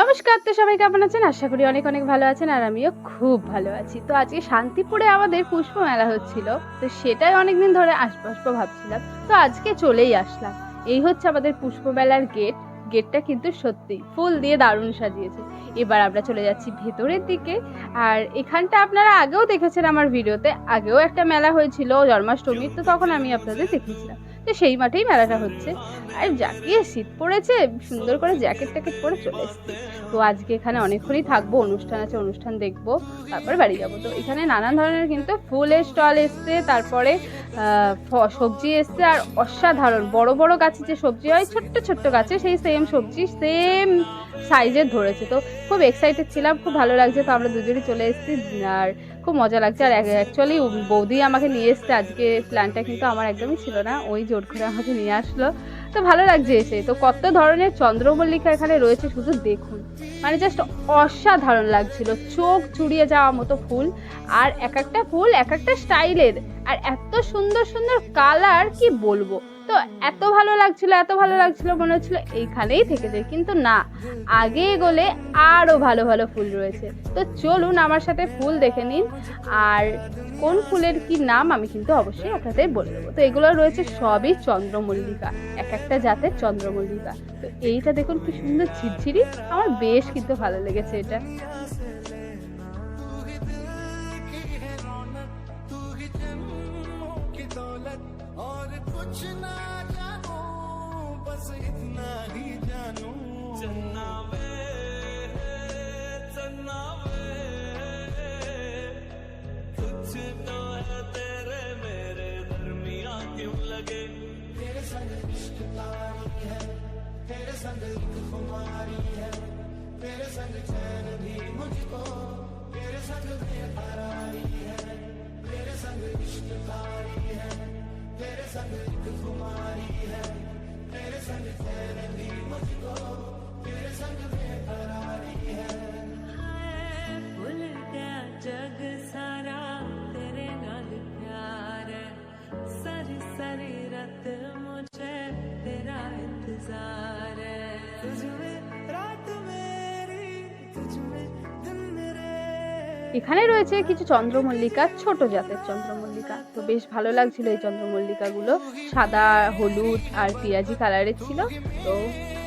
নমস্কার তো সবাই কেমন আছেন? আশা করি অনেক অনেক ভালো আছেন আর আমিও খুব ভালো আছি। তো আজকে শান্তিপুরে আমাদের পুষ্প মেলা হচ্ছিল, তো সেটাই অনেকদিন ধরে আসব আসব ভাবছিলাম তো আজকে চলেই আসলাম। এই হচ্ছে আমাদের পুষ্প মেলার গেট গেটটা কিন্তু সত্যি ফুল দিয়ে দারুণ সাজিয়েছে। এবার আমরা চলে যাচ্ছি ভেতরের দিকে। আর এখানটা আপনারা আগেও দেখেছেন আমার ভিডিওতে, আগেও একটা মেলা হয়েছিল, জন্মাষ্টমীর, তো তখন আমি আপনাদের দেখিয়েছিলাম। তো সেই মাঠেই মেলাটা হচ্ছে। আর জাকিয়ে শীত পড়েছে, সুন্দর করে জ্যাকেট ট্যাকেট পরে চলে এসেছি। তো আজকে এখানে অনেকক্ষণই থাকব, অনুষ্ঠান আছে, অনুষ্ঠান দেখব, তারপরে বাড়ি যাব। তো এখানে নানান ধরনের কিন্তু ফুলের স্টল এসছে, তারপরে সবজি এসছে, আর অসাধারণ, বড় বড় গাছে যে সবজি হয়, ছোট্ট ছোট্ট গাছে সেই সেম সবজি সেম সাইজের ধরেছে। তো খুব এক্সাইটেড ছিলাম, খুব ভালো লাগছে, তো আমরা দুজনেই চলে এসেছি, আর খুব মজা লাগছে। আর অ্যাকচুয়ালি বৌদি আমাকে নিয়ে এসছে, আজকে প্ল্যানটা কিন্তু আমার একদমই ছিল না, ওই জোর করে আমাকে নিয়ে আসলো। তো ভালো লাগছে এসে। তো কত ধরনের চন্দ্রমল্লিকা এখানে রয়েছে শুধু দেখুন। মানে জাস্ট অসাধারণ লাগছিল। চোখ চুড়িয়ে যাওয়া মতো ফুল। আর এক একটা ফুল এক একটা স্টাইলের। আর এত সুন্দর সুন্দর কালার, কি বলব? তো এত ভালো লাগছিল, এত ভালো লাগছিল, মনে হচ্ছিল এইখানেই থেকে যায়। কিন্তু না, আগে গলে আরও ভালো ভালো ফুল রয়েছে। তো চলুন আমার সাথে ফুল দেখে নিন। আর কোন ফুলের কি নাম আমি কিন্তু অবশ্যই আপনাদের বলে দেবো। তো এগুলো রয়েছে সবই চন্দ্রমল্লিকা, এক একটা জাতের চন্দ্রমল্লিকা। তো এইটা দেখুন কি সুন্দর ঝিরঝিরি, আমার বেশ কিন্তু ভালো লেগেছে এটা। कुछ ना जानू बस इतना ही जानू। चन्ना वे चन्ना वे। कुछ तो है तेरे मेरे दरमिया क्यों लगे? तेरे संग इश्क तारी है तेरे संग एक खुमारी है। तेरे संग चैन भी मुझको तेरे संग बेकरारी है। तेरे संग इश्क तारी है। तेरे संग एक खुमारी है तेरे संग चैन भी मुझको तेरे संग बेकरारी है भूल गया এখানে রয়েছে কিছু চন্দ্রমল্লিকা, ছোট জাতের চন্দ্রমল্লিকা। তো বেশ ভালো লাগছিল এই চন্দ্রমল্লিকাগুলো। সাদা, হলুদ আর পেঁয়াজি কালারের ছিল। তো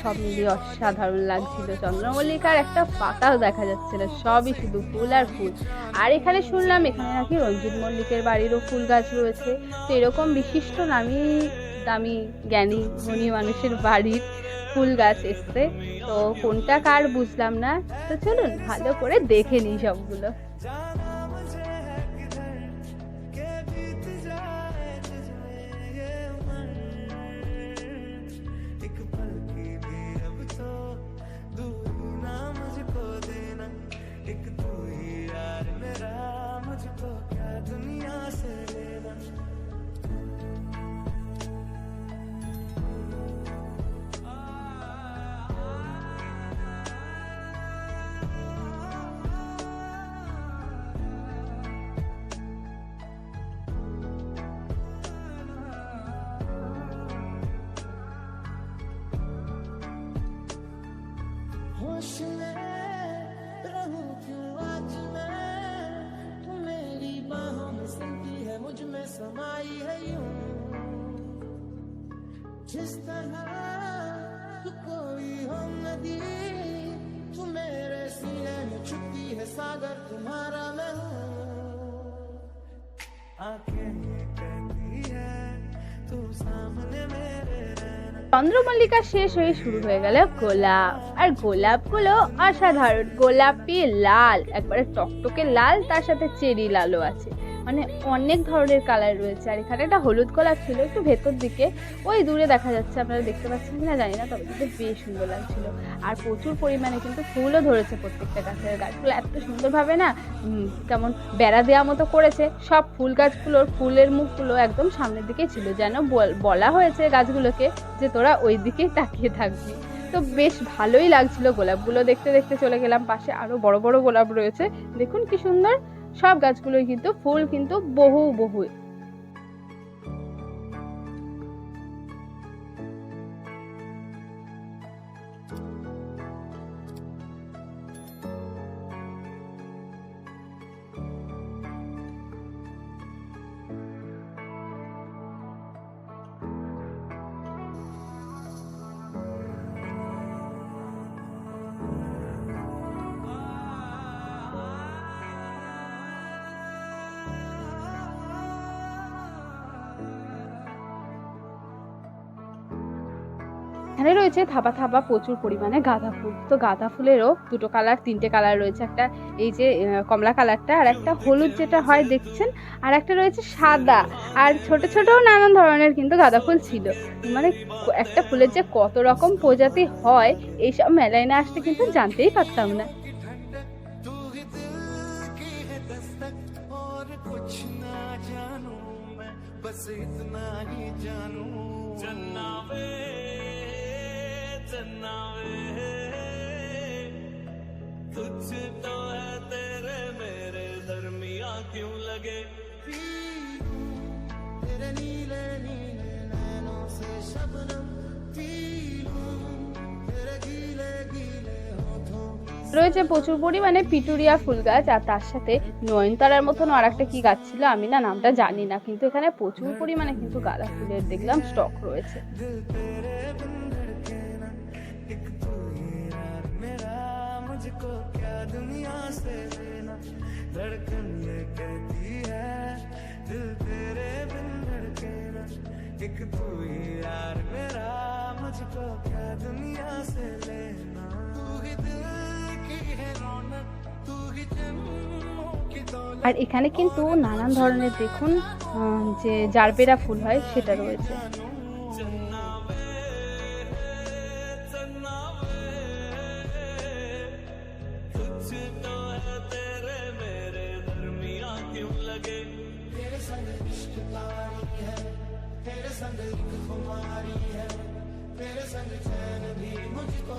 সব মিলিয়ে অসাধারণ লাগছিল চন্দ্রমল্লিকার। একটা পাতাও দেখা যাচ্ছে না, সবই শুধু ফুল আর ফুল। আর এখানে শুনলাম, এখানে নাকি রঞ্জিত মল্লিকের বাড়িরও ফুল গাছ রয়েছে। তো এরকম বিশিষ্ট নামি দামি জ্ঞানী, ধনী মানুষের বাড়ির ফুল গাছ এসছে। তো কোনটা কার বুঝলাম না। তো চলুন, ভালো করে দেখে নিই সবগুলো। जाना जिस तरह तू कोई हो नदी तू मेरे सीने में छुपी है सागर तुम्हारा मैं हूँ आंखें ये कहती है तू सामने मेरे रहना চন্দ্রমল্লিকা শেষ হয়ে শুরু হয়ে গেল গোলাপ আর গোলাপগুলো অসাধারণ গোলাপি লাল একবারে টকটকে লাল তার সাথে চেরি লালও আছে মানে অনেক ধরনের কালার রয়েছে। আর এখানে একটা হলুদ গোলাপ ছিল একটু ভেতর দিকে। ওই দূরে দেখা যাচ্ছে, আপনারা দেখতে পাচ্ছেন কিনা জানি না, তবে কিন্তু বেশ সুন্দর লাগছিল। আর প্রচুর পরিমাণে কিন্তু ফুলও ধরেছে প্রত্যেকটা গাছের গাছগুলো এত সুন্দরভাবে না কেমন বেড়া দেওয়া মতো করেছে। সব ফুল গাছগুলোর ফুলের মুখগুলো একদম সামনের দিকে ছিল। যেন বল- হয়েছে গাছগুলোকে যে তোরা ওই দিকেই তাকিয়ে থাকবি। তো বেশ ভালোই লাগছিল। গোলাপগুলো দেখতে দেখতে চলে গেলাম পাশে। আরও বড় বড় গোলাপ রয়েছে। দেখুন কি সুন্দর। সব গাছগুলোই কিন্তু ফুল কিন্তু বহু বহু এখানে রয়েছে থাপা থাপা প্রচুর পরিমাণে গাঁদা ফুল তো গাঁদা ফুলেরও দুটো কালার তিনটে কালার রয়েছে একটা এই যে আহ, কমলা কালারটা আর একটা হলুদ যেটা হয় দেখছেন আর একটা রয়েছে সাদা আর ছোট ছোটও নানান ধরনের কিন্তু গাঁদা ফুল ছিল মানে একটা ফুলের যে কত রকম প্রজাতি হয় এইসব মেলায় না আসলে কিন্তু জানতেই পারতাম না की ठंडक तू ही दिल की है दस्तक और कुछ ना जानू मैं बस इतना ही जानू चन्ना वे चन्ना वे तुझ तो है तेरे मेरे दरमिया क्यों लगे तेरे नीले नीले नैनों से शबनम पी लूं तेरे गीले गीले होठों की রয়েছে প্রচুর পরিমাণে পিটুরিয়া ফুল গাছ আর তার সাথে নয়নতারার মতন আর একটা কি গাছ ছিল আমি না নামটা জানি না কিন্তু এখানে প্রচুর পরিমাণে কিন্তু গাঁদা ফুলের দেখলাম স্টক রয়েছে क्या दुनिया से लेना धड़कन ये कहती है दिल तेरे बिन धड़के ना एक तू ही यार मेरा मुझको क्या दुनिया से लेना तू ही दिल की है रौनक तू ही जन्मों की दौलत আর এখানে কিন্তু নানান ধরনের দেখুন আহ, যে জারবেরা ফুল হয় সেটা রয়েছে इश्क तारी है, तेरे संग खुमारी है। तेरे संग चैन भी मुझको,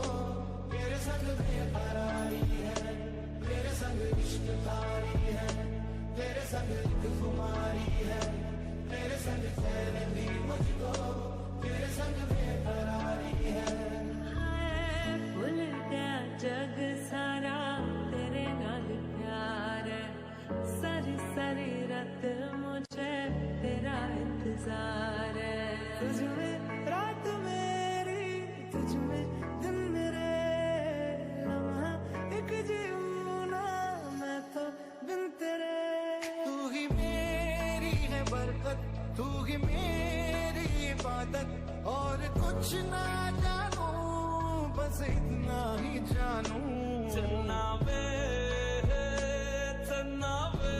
तेरे संग बेकरारी है। तेरे संग इश्क तारी है, तेरे संग है। तेरे संग चैन भी मुझको, तेरे संग है। भूल गया जग सारा इंतज़ार है। तुझ में रात मेरी तुझ में दिन मेरे लम्हा एक जीऊं मैं तो बिन तेरे। तू ही मेरी है बरकत तू ही मेरी इबादत। और कुछ ना जानू बस इतना ही जानू। चन्ना वे चन्ना वे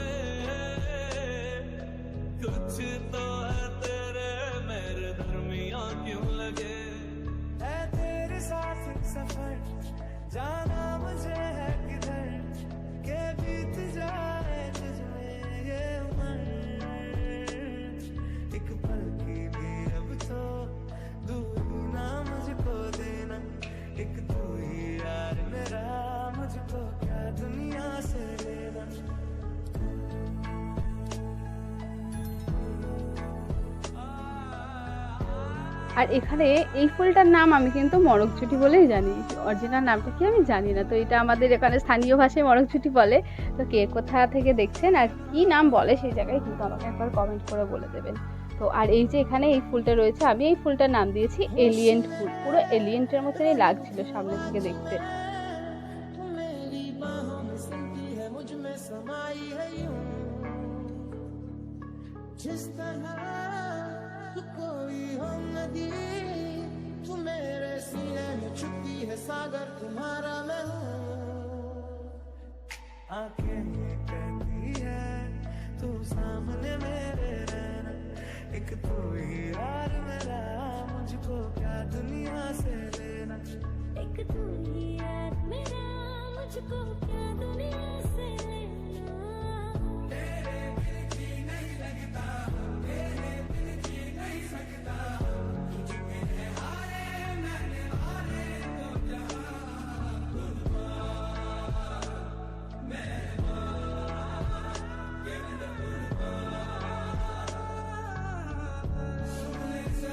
कुछ तो আর এখানে এই ফুলটার নাম আমি কিন্তু মরকচুটি বলেই জানি। অরিজিনাল নামটা কি আমি জানি না। তো এটা আমাদের এখানে স্থানীয় ভাষায় মরকচুটি বলে। তো কে কোথা থেকে দেখছেন আর কি নাম বলে সেই জায়গায় কিন্তু আমাকে একবার কমেন্ট করে বলে দেবেন। তো আর এই যে এখানে এই ফুলটা রয়েছে, আমি এই ফুলটার নাম দিয়েছি এলিয়েন্ট ফুল। পুরো এলিয়েন্টের মতনই লাগছিল সামনে থেকে দেখতে।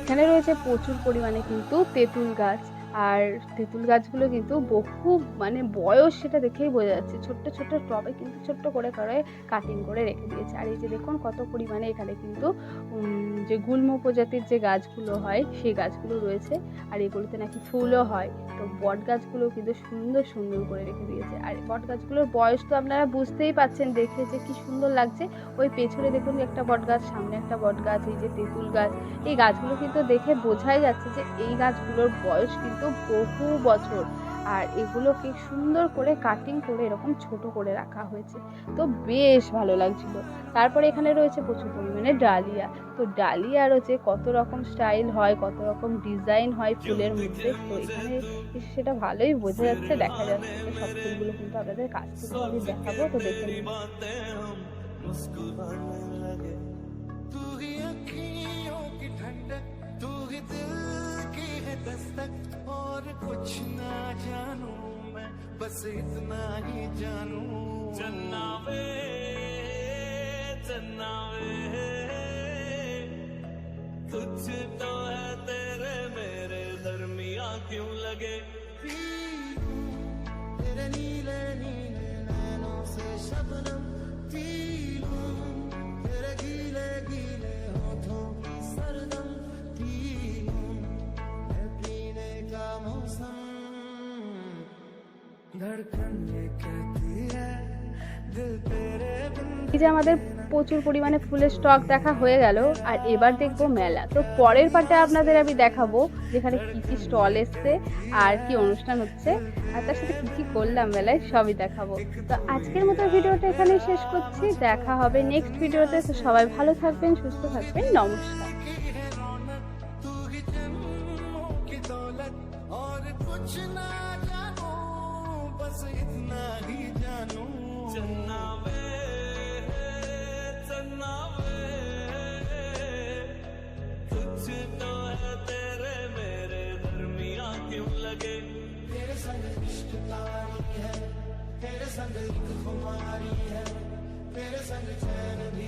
এখানে রয়েছে প্রচুর পরিমাণে কিন্তু তেঁতুল গাছ। আর তেঁতুল গাছগুলো কিন্তু বহু মানে বয়স সেটা দেখেই বোঝা যাচ্ছে। ছোট্ট ছোট্ট টবে কিন্তু ছোট্ট করে করে কাটিং করে রেখে দিয়েছে। আর এই যে দেখুন কত পরিমাণে এখানে কিন্তু যে গুল্ম প্রজাতির যে গাছগুলো হয়, সেই গাছগুলো রয়েছে। আর এগুলোতে নাকি ফুলও হয়। তো বট গাছগুলো কিন্তু সুন্দর সুন্দর করে রেখে দিয়েছে। আর বট গাছগুলোর বয়স তো আপনারা বুঝতেই পাচ্ছেন দেখে যে কি সুন্দর লাগছে। ওই পেছনে দেখুন একটা বট গাছ, সামনে একটা বট গাছ, এই যে তেঁতুল গাছ, এই গাছগুলো কিন্তু দেখে বোঝাই যাচ্ছে যে এই গাছগুলোর বয়স কিন্তু বহু বছর আর এগুলোকে সুন্দর করে কাটিং করে এরকম ছোট করে রাখা হয়েছে তো বেশ ভালো লাগছিল তারপরে এখানে রয়েছে প্রচুর পরিমাণে ডালিয়া তো ডালিয়ারও যে কত রকম স্টাইল হয় কত রকম ডিজাইন হয় ফুলের মধ্যে তো এখানে সেটা ভালোই বোঝা যাচ্ছে দেখা যাচ্ছে তো সব ফুলগুলো কিন্তু আপনাদের কাছ থেকেও আমি দেখাবো তো দেখে নিন बातें हम मुस्कुराने लगे तू ही अखियों की ठंडक तू ही दिल की है दस्तक और कुछ ना जानू मैं बस इतना ही जानू। चन्ना वे चन्ना वे तुझ तो है तेरे मेरे दरमिया क्यों लगे? तेरे नीले नीले नैनों से शबनम पी लूँ এই যে আমাদের প্রচুর পরিমাণে ফুলের স্টক দেখা হয়ে গেল আর এবার দেখবো মেলা তো পরের পার্টে আপনাদের আমি দেখাবো যেখানে কি কি স্টল এসছে আর কি অনুষ্ঠান হচ্ছে আর তার সাথে কি কি করলাম মেলায় সবই দেখাবো তো আজকের মতো ভিডিওটা এখানে শেষ করছি দেখা হবে নেক্সট ভিডিওতে তো সবাই ভালো থাকবেন সুস্থ থাকবেন নমস্কার की है रौनक तू ही जन्मों की दौलत और कुछ ना जानू बस इतना ही जानू। चन्ना वे चन्ना वे कुछ तो है तेरे मेरे दरमिया क्यों लगे? तेरे संग इश्क तारी है तेरे संग एक खुमारी है तेरे संग चैन भी